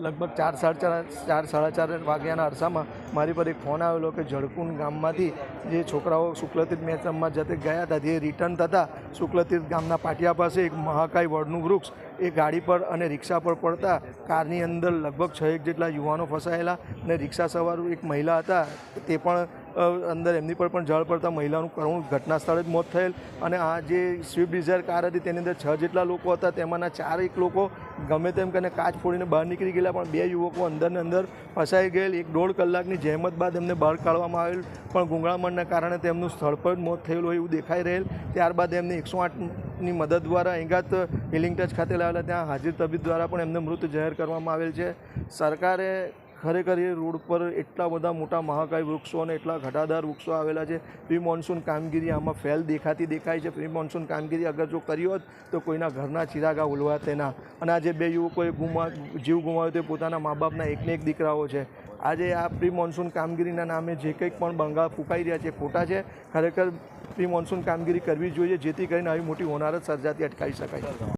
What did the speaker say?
લગભગ ચાર સાડા ચાર ચાર સાડા ચાર વાગ્યાના અરસામાં મારી પર એક ફોન આવેલો કે જળકુંડ ગામમાંથી જે છોકરાઓ શુક્લતીર્થ મેચ રમવા જતે ગયા હતા, જે રિટર્ન થતા શુક્લતીર્થ ગામના પાટિયા પાસે એક મહાકાય વડનું વૃક્ષ, એ ગાડી પર અને રિક્ષા પર પડતા કારની અંદર લગભગ છ એક જેટલા યુવાનો ફસાયેલા અને રિક્ષા સવાર એક મહિલા હતા, તે પણ અંદર એમની પર પણ જળ પડતા મહિલાનું કરુણ ઘટના સ્થળે જ મોત થયેલ અને આ જે સ્વિફ્ટ ડિઝાયર કાર હતી તેની અંદર છ જેટલા લોકો હતા, તેમાંના ચાર એક લોકો ગમે તેમ કરીને કાચ ફોડીને બહાર નીકળી ગયેલા, પણ બે યુવકો અંદરને અંદર ફસાઈ ગયેલ. એક દોઢ કલાકની જહેમત બાદ એમને બહાર કાઢવામાં આવેલ, પણ ગુંગળામણના કારણે તેમનું સ્થળ પર જ મોત થયેલું એવું દેખાઈ રહેલ. ત્યારબાદ એમને એકસો આઠની મદદ દ્વારા એંગાત હિલિંગ ટચ ખાતે લાવેલા, ત્યાં હાજર તબીબ દ્વારા પણ એમને મૃત જાહેર કરવામાં આવેલ છે. સરકારે ખરેખર એ રોડ પર એટલા બધા મોટા મહાકાય વૃક્ષો અને એટલા ઘટાદાર વૃક્ષો આવેલા છે. પ્રી મોન્સૂન કામગીરી આમાં ફેલ દેખાતી દેખાય છે. પ્રી મોન્સૂન કામગીરી અગર જો કરી હોત તો કોઈના ઘરના ચિરાગા ઉલવા તેના અને આજે બે યુવકોએ ગુમા જીવ ગુમાવ્યો તે પોતાના મા બાપના એકને એક દીકરાઓ છે. આજે આ પ્રી મોન્સૂન કામગીરીના નામે જે કંઈક પણ બંગાળ ફૂંકાઈ રહ્યા છે ખોટા છે, ખરેખર પ્રી મોન્સૂન કામગીરી કરવી જોઈએ, જેથી કરીને આવી મોટી હોનારત સર્જાતી અટકાવી શકાય.